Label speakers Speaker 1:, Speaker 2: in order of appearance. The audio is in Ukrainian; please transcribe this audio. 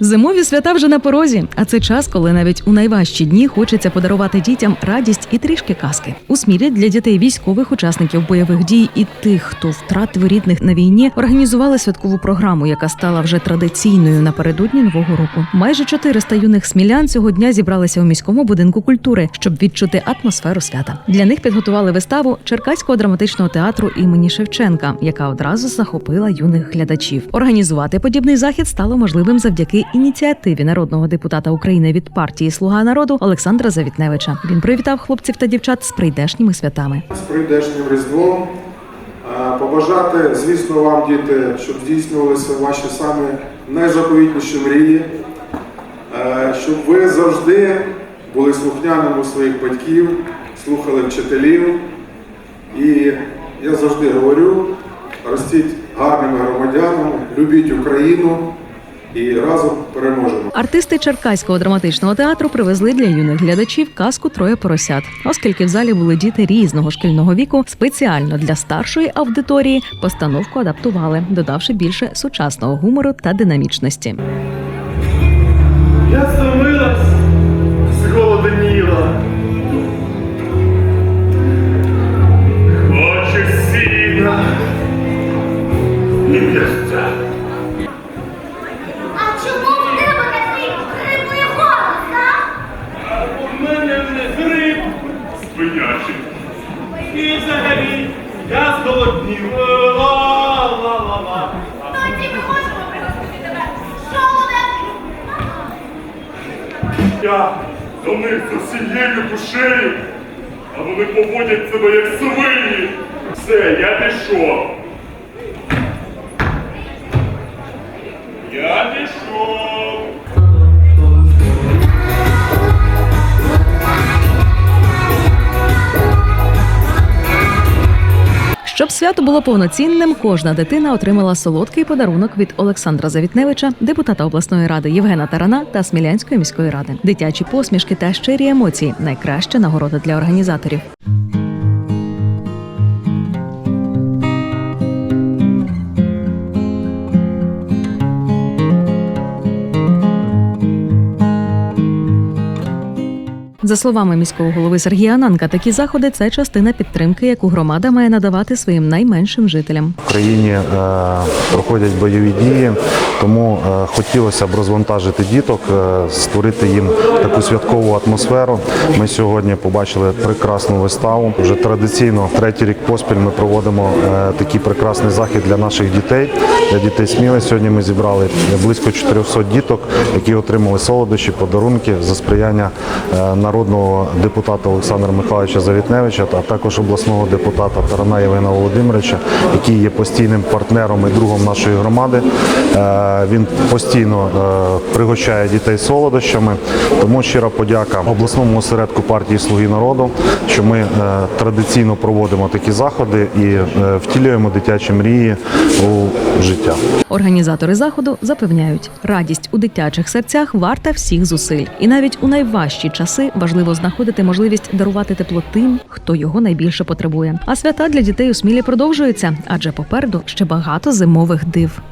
Speaker 1: Зимові свята вже на порозі, а це час, коли навіть у найважчі дні хочеться подарувати дітям радість і трішки казки. У смілі для дітей військових учасників бойових дій і тих, хто втратив рідних на війні, організували святкову програму, яка стала вже традиційною напередодні нового року. Майже 400 юних смілян цього дня зібралися у міському будинку культури, щоб відчути атмосферу свята. Для них підготували виставу Черкаського драматичного театру імені Шевченка, яка одразу захопила юних глядачів. Організувати подібний захід стало можливим завдяки ініціативі народного депутата України від партії Слуга народу Олександра Завітневича. Він привітав хлопців та дівчат з прийдешніми святами.
Speaker 2: з прийдешнім Різдвом. Побажати, звісно, вам, діти, щоб здійснювалися ваші самі найзаповітніші мрії, щоб ви завжди були слухняними своїх батьків, слухали вчителів. І я завжди говорю, ростіть гарними громадянами, любіть Україну і разом переможемо.
Speaker 1: Артисти Черкаського драматичного театру привезли для юних глядачів казку Троє поросят, оскільки в залі були діти різного шкільного віку. Спеціально для старшої аудиторії постановку адаптували, додавши більше сучасного гумору та динамічності.
Speaker 3: І взагалі я зголоднів. Ла-ла-ла-ла.
Speaker 4: Тоді ми можемо пригостити тебе солоденьким.
Speaker 3: Я до них з усією душею, а вони поводять себе як свині. Все, я пішов.
Speaker 1: Щоб свято було повноцінним, кожна дитина отримала солодкий подарунок від Олександра Завітневича, депутата обласної ради Євгена Тарана та Смілянської міської ради. Дитячі посмішки та щирі емоції найкраща нагорода для організаторів. За словами міського голови Сергія Ананка, такі заходи це частина підтримки, яку громада має надавати своїм найменшим жителям.
Speaker 5: В країні е, проходять бойові дії, тому е, хотілося б розвантажити діток, е, створити їм таку святкову атмосферу. Ми сьогодні побачили прекрасну виставу. Вже традиційно третій рік поспіль ми проводимо такий прекрасний захід для наших дітей. Для дітей Сміли сьогодні ми зібрали близько 400 діток, які отримали солодощі, подарунки за сприяння е, народного депутата Олександра Михайловича Завітневича, а також обласного депутата Тарана Євгена Володимировича, який є постійним партнером і другом нашої громади. Е, Він постійно е, пригощає дітей солодощами. Тому щира подяка обласному осередку партії Слуги народу, що ми е, традиційно проводимо такі заходи і втілюємо дитячі мрії у життя.
Speaker 1: Організатори заходу запевняють, радість у дитячих серцях варта всіх зусиль, і навіть у найважчі часи важливо знаходити можливість дарувати тепло тим, хто його найбільше потребує. А свята для дітей у смілі продовжуються, адже попереду ще багато зимових див.